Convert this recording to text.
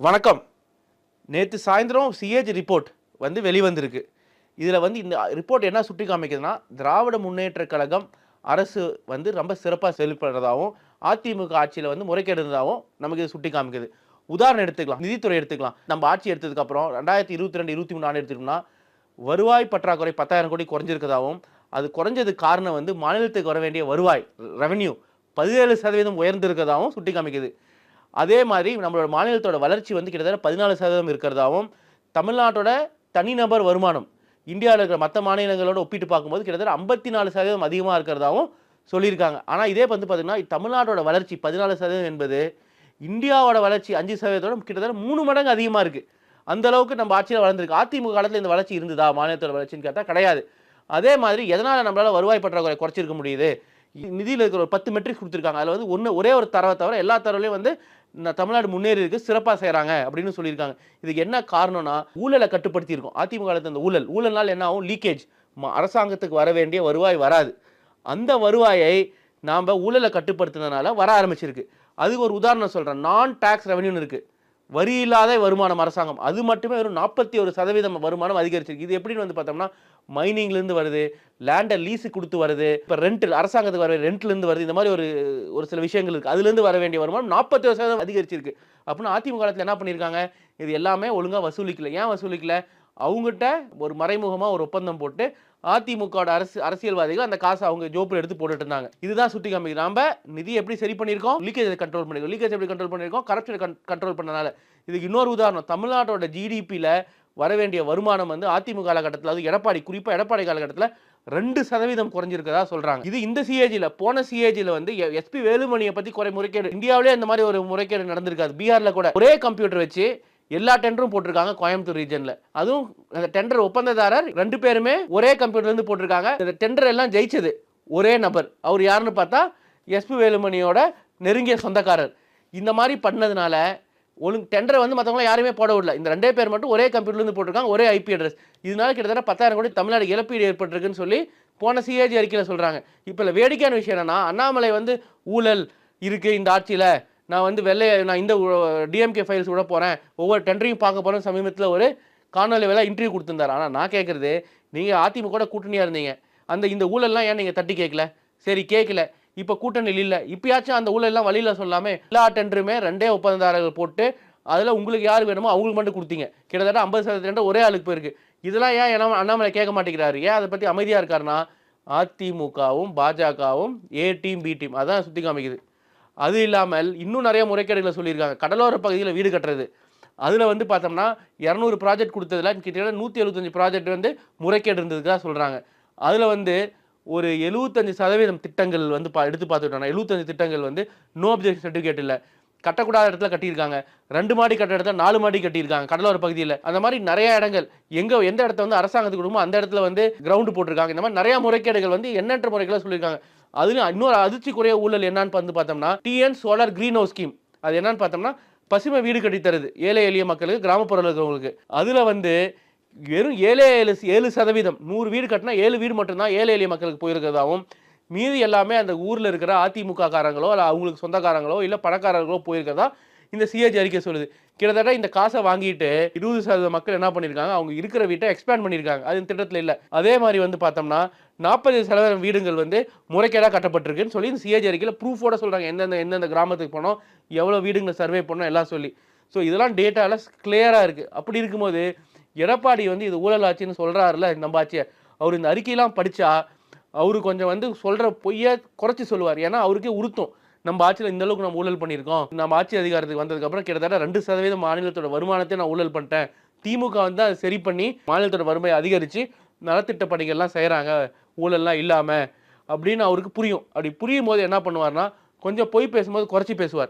வணக்கம். நேற்று சாயந்தரம் சிஏஜி ரிப்போர்ட் வந்து வெளிவந்திருக்கு. இதில் வந்து இந்த ரிப்போர்ட் என்ன சுட்டி காமிக்குதுன்னா திராவிட முன்னேற்றக் கழகம் அரசு வந்து ரொம்ப சிறப்பாக செயல்படுறதாகவும் அதிமுக ஆட்சியில் வந்து முறைகேடுறதாகவும் நமக்கு இது சுட்டி காமிக்குது. உதாரணம் எடுத்துக்கலாம் நிதித்துறை எடுத்துக்கலாம். நம்ம ஆட்சி எடுத்ததுக்கப்புறம் ரெண்டாயிரத்தி இருபத்தி ரெண்டு இருபத்தி மூணு ஆண்டு எடுத்துக்கிட்டோம்னா வருவாய் பற்றாக்குறை பத்தாயிரம் கோடி குறைஞ்சிருக்கதாகவும் அது குறைஞ்சதுக்கு காரணம் வந்து மாநிலத்துக்கு வர வேண்டிய வருவாய் ரெவன்யூ பதினேழு சதவீதம் உயர்ந்திருக்கதாகவும் சுட்டி காமிக்குது. அதே மாதிரி நம்மளோட மாநிலத்தோட வளர்ச்சி வந்து கிட்டத்தட்ட பதினாலு சதவீதம் இருக்கிறதாவும் தமிழ்நாட்டோட தனிநபர் வருமானம் இந்தியாவில் இருக்கிற மற்ற மாநிலங்களோட ஒப்பிட்டு பார்க்கும்போது கிட்டத்தட்ட ஐம்பத்தி நாலு சதவீதம் அதிகமாக இருக்கிறதாவும் சொல்லியிருக்காங்க. ஆனால் இதே வந்து பார்த்திங்கன்னா தமிழ்நாட்டோட வளர்ச்சி பதினாலு சதவீதம் என்பது இந்தியாவோட வளர்ச்சி அஞ்சு சதவீதத்தோட கிட்டத்தட்ட மூணு மடங்கு அதிகமாக இருக்குது அந்த அளவுக்கு நம்ம ஆட்சியில் வளர்ந்துருக்கு. அதிமுக காலத்தில் இந்த வளர்ச்சி இருந்ததா? மாநிலத்தோட வளர்ச்சின்னு கேட்டால் கிடையாது. அதே மாதிரி எதனால் நம்மளால் வருவாய் பற்றாக்குறை குறைச்சிருக்க முடியுது? நிதியில் இருக்கிற ஒரு பத்து மெட்ரிக்ஸ் கொடுத்துருக்காங்க. அதில் வந்து ஒன்று ஒரே ஒரு தரவை தவிர எல்லா தரவுலையும் வந்து தமிழ்நாடு முன்னேறியிருக்கு சிறப்பாக செய்கிறாங்க அப்படின்னு சொல்லியிருக்காங்க. இதுக்கு என்ன காரணம்னா ஊழலை கட்டுப்படுத்தி இருக்கும் அதிமுக காலத்துல இந்த ஊழல். ஊழல்னால் என்ன ஆகும்? லீக்கேஜ் அரசாங்கத்துக்கு வர வேண்டிய வருவாய் வராது. அந்த வருவாயை நாம் ஊழலை கட்டுப்படுத்தினதுனால வர ஆரம்பிச்சிருக்கு. அதுக்கு ஒரு உதாரணம் சொல்கிறேன் நான் டேக்ஸ் ரெவன்யூன்னு இருக்குது வரி இல்லாத வருமானம் அரசாங்கம். அது மட்டுமே வெறும் நாற்பத்தி ஒரு சதவீதம் வருமானம் அதிகரிச்சிருக்கு. இது எப்படின்னு வந்து பார்த்தோம்னா மைனிங்லேருந்து வருது லேண்டை லீஸு கொடுத்து வருது இப்போ ரெண்ட் அரசாங்கத்துக்கு வர ரெண்ட்லேருந்து வருது இந்த மாதிரி ஒரு ஒரு சில விஷயங்கள் இருக்குது அதுலேருந்து வர வேண்டிய வருமானம் நாற்பத்தி ஒரு சதவீதம் அதிகரிச்சிருக்கு. அப்படின்னா அதிமுக காலத்தில் என்ன பண்ணியிருக்காங்க? இது எல்லாமே ஒழுங்காக வசூலிக்கல. ஏன் வசூலிக்கல? அவங்ககிட்ட ஒரு மறைமுகமாக ஒரு ஒப்பந்தம் போட்டு அதிமுகவோட அரசு அரசியல்வாதிகள் அந்த காசை அவங்க ஜோப்பில் எடுத்து போட்டுட்டு இருந்தாங்க. இதுதான் சுட்டி காமிக்கு நாம நிதி எப்படி சரி பண்ணியிருக்கோம்? லீக்கேஜ் கண்ட்ரோல் பண்ணிருக்கோம் லீக்கேஜ் எப்படி கண்ட்ரோல் பண்ணியிருக்கோம்? கரப்ஷன் கண்ட்ரோல் பண்ணனால. இதுக்கு இன்னொரு உதாரணம். தமிழ்நாட்டோட ஜிடிபியில் வர வேண்டிய வருமானம் வந்து அதிமுக காலகட்டத்தில் அது எடப்பாடி குறிப்பாக எடப்பாடி காலகட்டத்தில் ரெண்டு சதவீதம் குறைஞ்சிருக்கதா சொல்றாங்க. இது இந்த சிஏஜியில் போன சிஏஜியில் வந்து எஸ்பி வேலுமணியை பற்றி குறை முறைகேடு. இந்தியாவிலே இந்த மாதிரி ஒரு முறைகேடு நடந்திருக்காது. பீகார்ல கூட ஒரே கம்ப்யூட்டர் வச்சு எல்லா டெண்டரும் போட்டிருக்காங்க கோயம்புத்தூர் ரீஜனில் அதுவும் அந்த டெண்டர் ஒப்பந்ததாரர் ரெண்டு பேருமே ஒரே கம்ப்யூட்டர்லேருந்து போட்டிருக்காங்க. இந்த டெண்டர் எல்லாம் ஜெயிச்சது ஒரே நபர். அவர் யாருன்னு பார்த்தா எஸ்பி வேலுமணியோட நெருங்கிய சொந்தக்காரர். இந்த மாதிரி பண்ணதுனால ஒழுங்கு டெண்டரை வந்து மற்றவங்களாம் யாருமே போட விடல. இந்த ரெண்டே பேர் மட்டும் ஒரே கம்ப்யூட்டர்லேருந்து போட்டிருக்காங்க ஒரே ஐபி அட்ரஸ் இதனால கிட்டத்தட்ட பத்தாயிரம் கோடி தமிழ்நாடு இழப்பீடு ஏற்பட்டிருக்குன்னு சொல்லி போன சிஏஜி அறிக்கையில் சொல்கிறாங்க இப்போ வேடிக்கையான விஷயம் என்னன்னா அண்ணாமலை வந்து ஊழல் இருக்குது இந்த ஆட்சியில். நான் வந்து வெள்ளை நான் இந்த டிஎம்கே ஃபைல்ஸ் விட போகிறேன் ஒவ்வொரு டெண்டரையும் பார்க்க போகிறேன் சமீபத்தில் ஒரு காணொலி வேலை இன்டர்வியூ கொடுத்துருந்தார். ஆனால் நான் கேட்குறது நீங்கள் அதிமுக கூட கூட்டணியாக இருந்தீங்க. அந்த இந்த ஊழல்லாம் ஏன் நீங்கள் தட்டி கேட்கல சரி கேட்கல இப்போ கூட்டணியில் இல்லை. இப்பயாச்சும் அந்த ஊழல்லாம் வழியில் சொல்லாமல் எல்லா டெண்டருமே ரெண்டே ஒப்பந்ததாரர்கள் போட்டு அதில் உங்களுக்கு யார் வேணுமோ அவங்களுக்கு மட்டும் கொடுத்தீங்க. கிட்டத்தட்ட ஐம்பது சதவீத டெண்டர் ஒரே ஆளுக்கு போயிருக்கு. இதெல்லாம் ஏன் என்ன அண்ணாமலை கேட்க மாட்டேங்கிறாரு? ஏன் அதை பற்றி அமைதியாக இருக்காருன்னா அதிமுகவும் பாஜகவும் ஏ டீம் பி டீம் அதான் சுற்றி காமிக்குது. அது இல்லாமல் இன்னும் நிறைய முறைகேடுகளை சொல்லியிருக்காங்க. கடலோர பகுதியில் வீடு கட்டுறது. அதில் வந்து பார்த்தோம்னா இரநூறு ப்ராஜெக்ட் கொடுத்ததில் கிட்டத்தட்ட நூற்றி எழுபத்தஞ்சு ப்ராஜெக்ட் வந்து முறைகேடு இருந்ததுக்காக சொல்கிறாங்க அதில் வந்து ஒரு எழுபத்தஞ்சு சதவீதம் திட்டங்கள் வந்து பா எடுத்து பார்த்துட்டோம்னா எழுபத்தஞ்சு திட்டங்கள் வந்து நோ அப்ஜெக்ஷன் சர்டிஃபிகேட் இல்லை. கட்டக்கூடாத இடத்துல கட்டியிருக்காங்க. ரெண்டு மாடி கட்ட இடத்துல நாலு மாடி கட்டியிருக்காங்க. கடலோர பகுதியில். அந்த மாதிரி நிறைய இடங்கள். எங்கே எந்த இடத்த வந்து அரசாங்கத்துக்கு கொடுமோ அந்த இடத்துல வந்து கிரவுண்டு போட்டிருக்காங்க. இந்த மாதிரி நிறைய முறைகேடுகள் வந்து எண்ணற்ற முறைகளை சொல்லியிருக்காங்க. அதுலயும் இன்னொரு அதிர்ச்சிக்குரிய ஊழல் என்னன்னு வந்து பார்த்தோம்னா TN solar green house scheme அது என்னன்னு பார்த்தோம்னா பசுமை வீடு கட்டித்தருது ஏழை எளிய மக்களுக்கு கிராமப்புறத்தில் இருக்கிறவங்களுக்கு. அதில் வந்து வெறும் ஏழை ஏழு ஏழு சதவீதம். நூறு வீடு கட்டினா ஏழு வீடு மட்டும்தான் ஏழை எளிய மக்களுக்கு போயிருக்கிறதாகவும் மீதி எல்லாமே அந்த ஊரில் இருக்கிற அதிமுக காரங்களோ இல்லை அவங்களுக்கு சொந்தக்காரங்களோ இல்லை பணக்காரர்களோ போயிருக்கிறதா இந்த சிஏஜி அறிக்கை சொல்லுது. கிட்டத்தட்ட இந்த காசை வாங்கிட்டு இருபது சதவீத மக்கள் என்ன பண்ணியிருக்காங்க அவங்க இருக்கிற வீட்டை எக்ஸ்பேண்ட் பண்ணியிருக்காங்க அது திட்டத்தில் இல்லை. அதே மாதிரி வந்து பார்த்தோம்னா நாற்பது சதவீதம் வீடுகள் வந்து முறைகேடாக கட்டப்பட்டிருக்குன்னு சொல்லி இந்த சிஏஜி அறிக்கையில் ப்ரூஃபோட சொல்கிறாங்க எந்தெந்த எந்தெந்த கிராமத்துக்கு போனோம் எவ்வளோ வீடுங்களை சர்வே பண்ணோம் எல்லாம் சொல்லி. ஸோ இதெல்லாம் டேட்டாவில் கிளியராக இருக்குது அப்படி இருக்கும்போது எடப்பாடி வந்து இது ஊழல் ஆட்சின்னு சொல்கிறாருல நம்ம ஆட்சியை அவர் இந்த அறிக்கையெல்லாம் படித்தா அவரு கொஞ்சம் வந்து சொல்கிற பொய்யை குறைச்சி சொல்லுவார். ஏன்னா அவருக்கே உறுத்தும். நம்ம ஆட்சியில் இந்த அளவுக்கு நம்ம ஊழல் பண்ணியிருக்கோம். நம்ம ஆட்சி அதிகாரத்துக்கு வந்ததுக்கப்புறம் கிட்டத்தட்ட ரெண்டு சதவீதம் மாநிலத்தோட வருமானத்தை நான் ஊழல் பண்ணிட்டேன். திமுக வந்து அதை சரி பண்ணி மாநிலத்தோட வறுமையை அதிகரித்து நலத்திட்ட பணிகள்லாம் செய்கிறாங்க ஊழல்லாம் இல்லாமல் அப்படின்னு அவருக்கு புரியும். அப்படி புரியும் போது என்ன பண்ணுவார்னா கொஞ்சம் பொய் பேசும்போது குறைச்சி பேசுவார்.